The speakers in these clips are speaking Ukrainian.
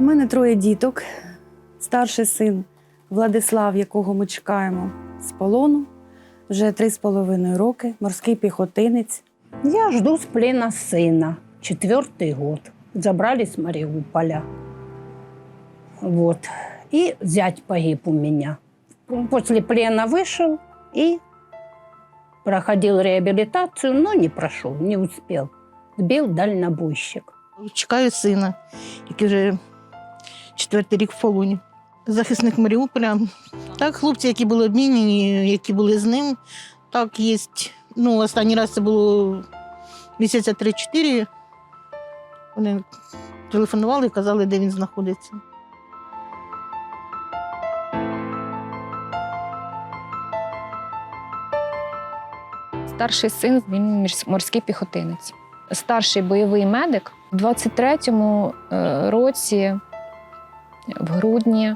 У мене троє діток. Старший син Владислав, якого ми чекаємо з полону, вже три з половиною роки, морський піхотинець. Я жду с плена сына. Четвертый год. Забрали с Мариуполя. Вот. И зять погиб у меня. После плена вышел и проходил реабилитацию, но не прошел, не успел. Сбил дальнобойщик. Чекаю сина, який вже четвертий рік в полоні. Захисник Маріуполя. Так, хлопці, які були обмінені, які були з ним, так є. Ну, останній раз це було місяця 3-4. Вони телефонували і казали, де він знаходиться. Старший син він морський піхотинець. Старший бойовий медик у 23-му е, році, в грудні,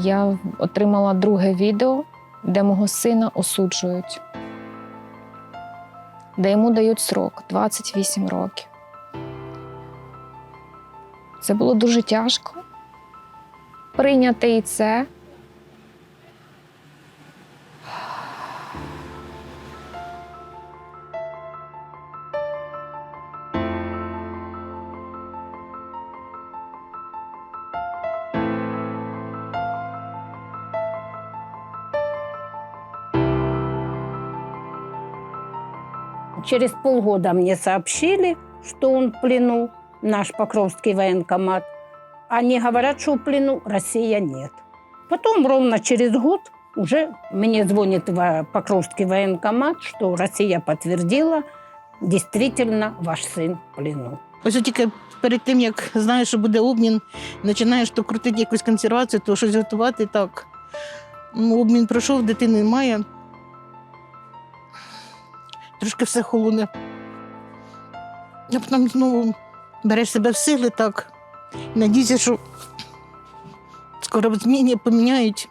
я отримала друге відео, де мого сина осуджують, де йому дають срок 28 років. Це було дуже тяжко прийняти і це. Через полгода мне сообщили, что он в плену, наш Покровский военкомат. Они говорят, что в плену Россия нет. Потом ровно через год уже мне звонит во- Покровский военкомат, что Россия подтвердила, действительно ваш сын в плену. Ось тільки перед тим, як знаєш, що буде обмін, починаєш то крутити якусь консервацію, то щось готувати так. Ну, обмін пройшов, дитини немає. Трошки все холоне. А потім знову береш себе в сили так. Надійся, що скоро зміни поміняють.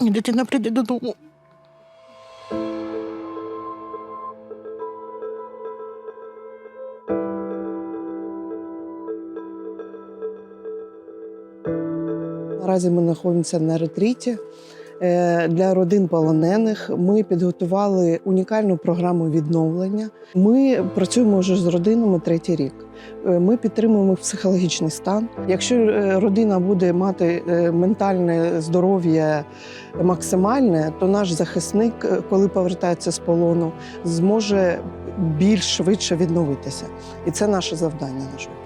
І дитина прийде додому. Наразі ми знаходимося на ретриті. Е, Для родин полонених ми підготували унікальну програму відновлення. Ми працюємо вже з родинами третій рік. Е, Ми підтримуємо психологічний стан. Якщо е, родина буде мати ментальне здоров'я максимальне, то наш захисник, коли повертається з полону, зможе більш швидше відновитися. І це наше завдання нашого.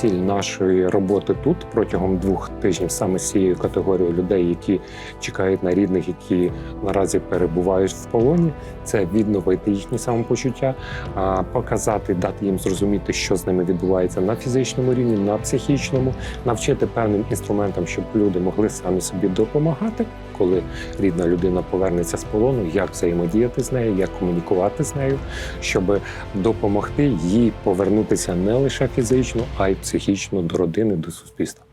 Ціль нашої роботи тут протягом двох тижнів саме з цією категорією людей, які чекають на рідних, які наразі перебувають в полоні, це відновити їхні самопочуття, показати, дати їм зрозуміти, що з ними відбувається на фізичному рівні, на психічному, навчити певним інструментам, щоб люди могли самі собі допомагати, коли рідна людина повернеться з полону, як взаємодіяти з нею, як комунікувати з нею, щоб допомогти їй повернутися не лише фізично, а й психічно до родини, до суспільства.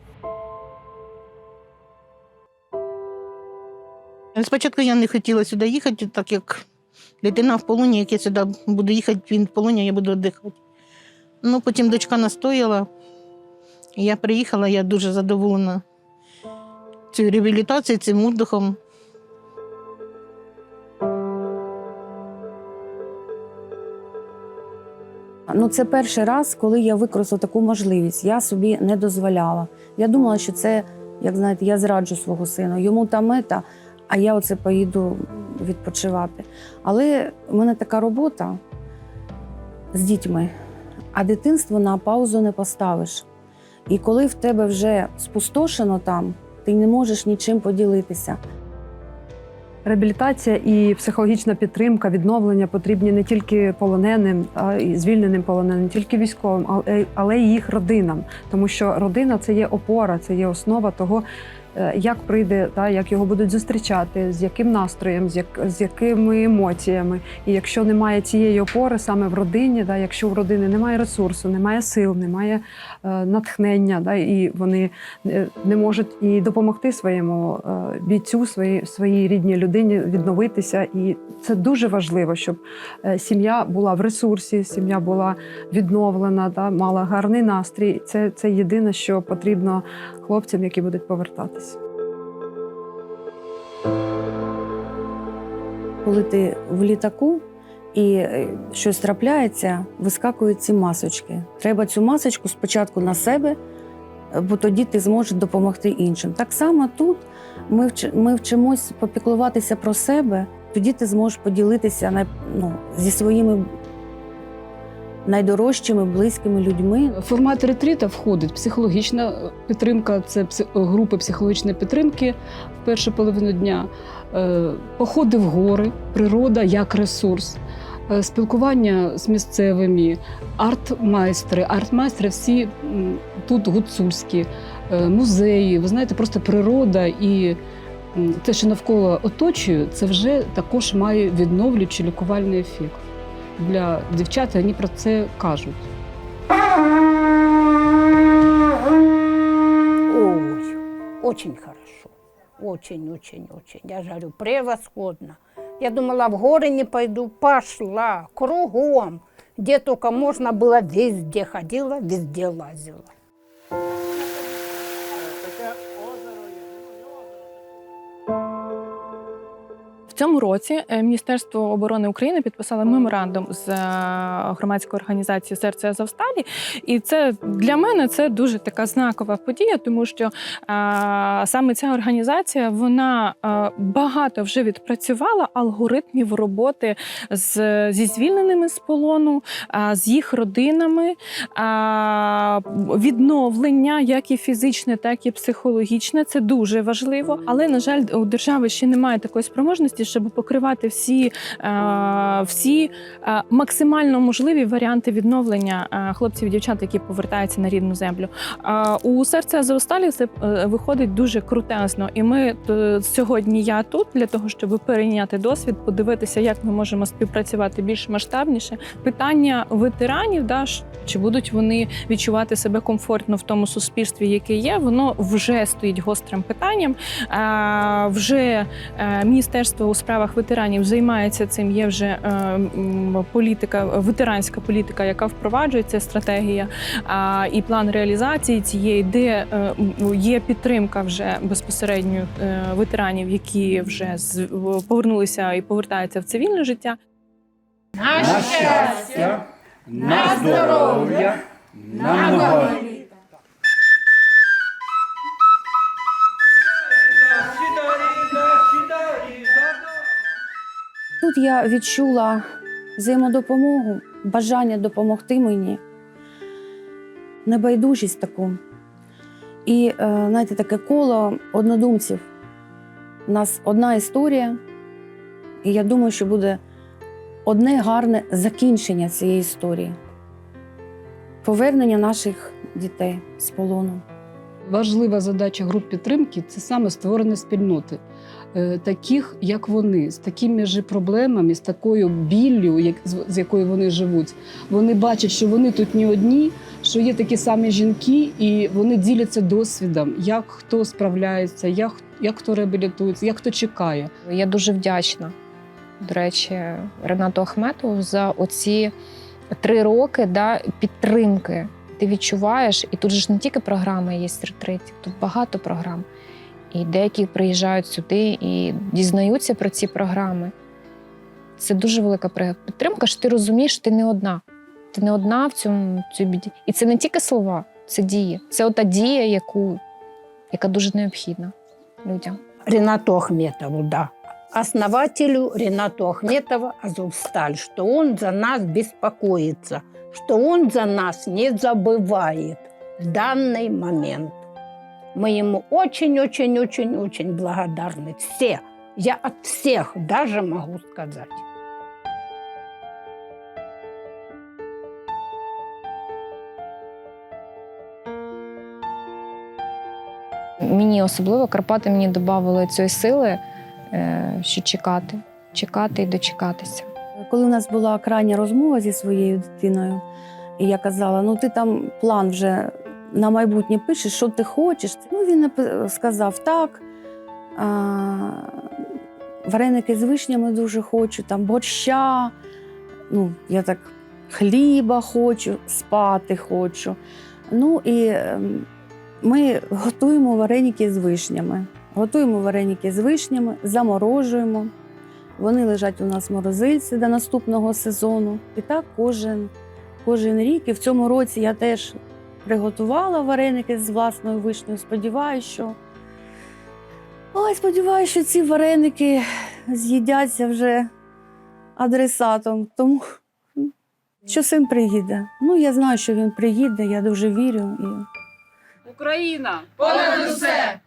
Спочатку я не хотіла сюди їхати, так як дитина в полоні, як я сюди буду їхати, він в полоні, я буду віддихати. Ну, потім дочка настояла. Я приїхала, я дуже задоволена цією реабілітацією, цим віддихом. Ну, це перший раз, коли я використала таку можливість. Я собі не дозволяла. Я думала, що це, як знаєте, я зраджу свого сина. Йому та мета, а я оце поїду відпочивати. Але в мене така робота з дітьми, а дитинство на паузу не поставиш. І коли в тебе вже спустошено там, ти не можеш нічим поділитися. Реабілітація і психологічна підтримка, відновлення потрібні не тільки полоненим, а й звільненим полоненим, не тільки військовим, але- й їх родинам. Тому що родина це є опора, це є основа того, як прийде, та, як його будуть зустрічати, з яким настроєм, з, як, з якими емоціями. І якщо немає цієї опори саме в родині, да, якщо в родини немає ресурсу, немає сил, немає е, натхнення, да, і вони е, не можуть і допомогти своєму е, бійцю, своїй, своїй рідній людині відновитися. І це дуже важливо, щоб е, сім'я була в ресурсі, сім'я була відновлена, да, мала гарний настрій. Це, це єдине, що потрібно хлопцям, які будуть повертатися. Коли ти в літаку і е, щось трапляється, вискакують ці масочки. Треба цю масочку спочатку на себе, е, бо тоді ти зможеш допомогти іншим. Так само тут ми, ми вчимось попіклуватися про себе, тоді ти зможеш поділитися ну, зі своїми найдорожчими, близькими людьми. Формат ретріта входить психологічна підтримка, це групи психологічної підтримки в першу половину дня, е, походи в гори, природа як ресурс, е, спілкування з місцевими, арт-майстри. Арт-майстри всі тут гуцульські, е, музеї. Ви знаєте, просто природа і те, що навколо оточує, це вже також має відновлюючий лікувальний ефект. Для дівчат вони про це кажуть. Ой, очень хорошо. Очень, очень, очень. Я жарю, превосходно. Я думала, в горы не пойду. Пошла кругом. Где только можно было, везде ходила, везде лазила. Цьому році е, Міністерство оборони України підписало меморандум з е, громадською організацією Серце Азовсталі. І це для мене це дуже така знакова подія, тому що е, саме ця організація вона е, багато вже відпрацювала алгоритмів роботи з, зі звільненими з полону, е, з їх родинами, е, відновлення, як і фізичне, так і психологічне. Це дуже важливо. Але на жаль, у держави ще немає такої спроможності, щоб покривати всі, е, всі е, максимально можливі варіанти відновлення е, хлопців і дівчат, які повертаються на рідну землю. У серце Азовсталі це виходить дуже крутезно. І ми сьогодні я тут для того, щоб перейняти досвід, подивитися, як ми можемо співпрацювати більш масштабніше. Питання ветеранів, да, чи будуть вони відчувати себе комфортно в тому суспільстві, яке є, воно вже стоїть гострим питанням. Вже міністерство справах ветеранів займається цим. Є вже е, політика, ветеранська політика, яка впроваджується стратегія і план реалізації цієї, де е, є підтримка вже безпосередньо е, ветеранів, які вже з- повернулися і повертаються в цивільне життя. на щастя, на здоров'я, на многоліття. Тут я відчула взаємодопомогу, бажання допомогти мені, небайдужість таку. І, е, знаєте, таке коло однодумців. У нас одна історія, і я думаю, що буде одне гарне закінчення цієї історії повернення наших дітей з полону. Важлива задача груп підтримки це саме створення спільноти, е, таких як вони, з такими ж проблемами, з такою біллю, як з якою вони живуть. Вони бачать, що вони тут не одні, що є такі самі жінки, і вони діляться досвідом, як хто справляється, як, як хто реабілітується, як хто чекає. Я дуже вдячна, до речі, Ренату Ахметову за оці три роки да, підтримки. Ти відчуваєш, і тут же ж не тільки програми є з ретритів, тут багато програм. І деякі приїжджають сюди і дізнаються про ці програми. Це дуже велика підтримка, що ти розумієш, ти не одна. Ти не одна в цьому цій біді. І це не тільки слова, це дії. Це ота дія, яку, яка дуже необхідна людям. Ренату Ахметову, да. Основателю Ренату Ахметова Азовсталь, что он за нас беспокоится, что он за нас не забывает в данный момент. Мы ему очень-очень-очень-очень благодарны. Все. Я от всех даже могу сказать. мені особливо Карпати мені додавали цієї сили, е, Що чекати, чекати і дочекатися. Коли у нас була крайня розмова зі своєю дитиною, і я казала: ну ти там план вже на майбутнє пишеш, що ти хочеш. Ну він сказав так. А, вареники з вишнями дуже хочу, там борща. Ну, я так хліба хочу, спати хочу. Ну і ем, ми готуємо вареники з вишнями. Готуємо вареники з вишнями, заморожуємо. Вони лежать у нас в морозильці до наступного сезону. І так кожен, кожен рік. І в цьому році я теж приготувала вареники з власною вишнею. Сподіваюся, що. Ой, сподіваюся, що ці вареники з'їдяться вже адресатом. Тому що син приїде. Ну, я знаю, що він приїде, я дуже вірю. І... Україна! Понад усе!